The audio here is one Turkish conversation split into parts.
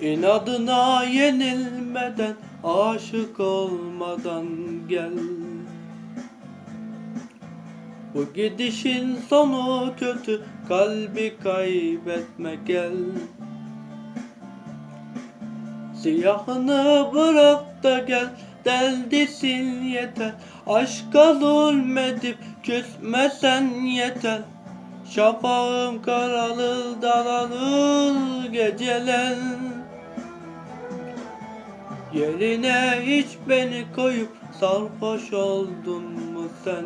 İnadına yenilmeden, aşık olmadan gel. Bu gidişin sonu kötü, kalbi kaybetme gel. Siyahını bırak da gel, deldisin yeter. Aşka zulmedip küsmesen yeter. Şafağım karalır daralır geceler Yerine hiç beni koyup sarhoş oldun mu sen?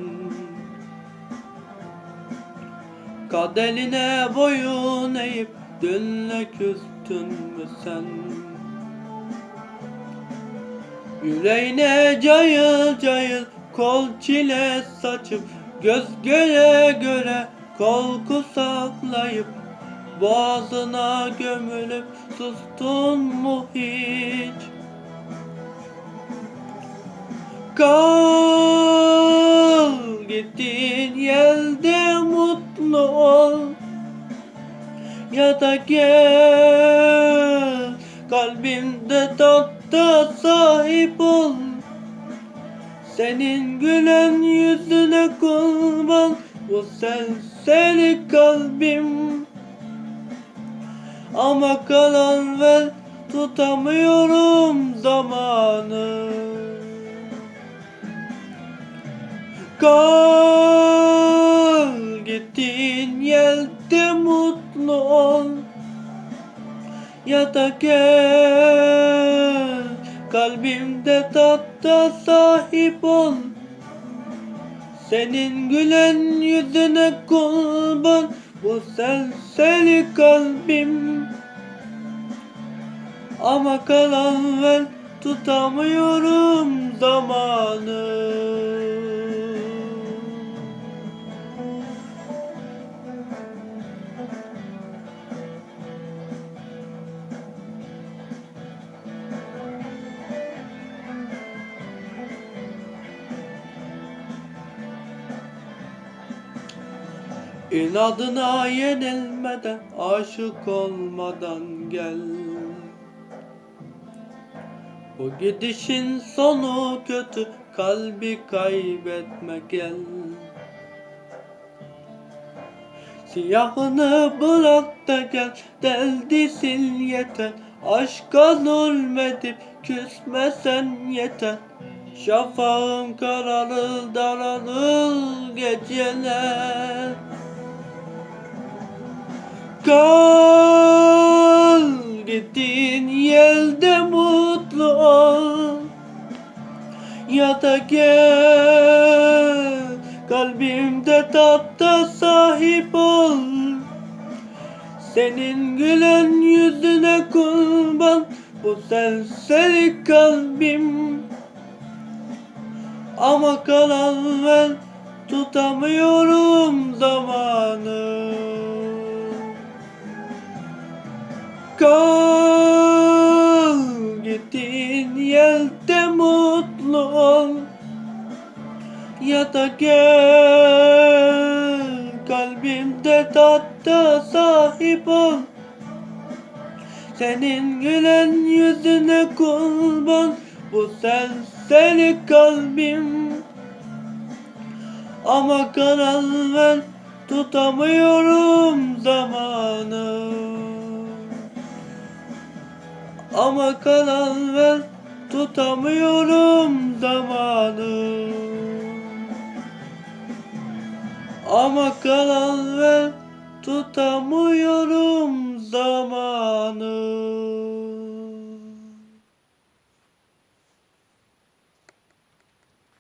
Kaderine boyun eğip dünle küstün mü sen? Yüreğine cayıl cayıl kol çile saçıp Göz göre göre korku saklayıp Boğazına gömülüp sustun mu hiç? Kal gittiğin yerde mutlu ol. Ya da gel kalbimde tatta sahip ol. Senin gülen yüzüne kurban bu senseli kalbim. Ama kalan ver tutamıyorum zamanı Kal gittiğin yerde mutlu ol. Ya da gel kalbimde tatta sahip ol. Senin gülen yüzüne kurban bu senseli kalbim. Ama kalan ver tutamıyorum zamanı İnadına yenilmeden, aşık olmadan gel. Bu gidişin sonu kötü, kalbi kaybetme gel. Siyahını bırak da gel, deldisin yeter. Aşka zulmedip küsmesen yeter. Şafağım kararır daralır geceler. Kal gittiğin yerde mutlu ol. Ya da gel kalbimde tatta sahip ol. Senin gülen yüzüne kurban bu senseli kalbim. Ama kalan ben tutamıyorum zamanı Kal gittiğin yerde mutlu ol. Ya da gel kalbimde tatta sahip ol. Senin gülen yüzüne kurban bu senseli kalbim. Ama karar ver tutamıyorum zamanı ama kalan ver tutamıyorum zamanı. Ama kalan ver tutamıyorum zamanı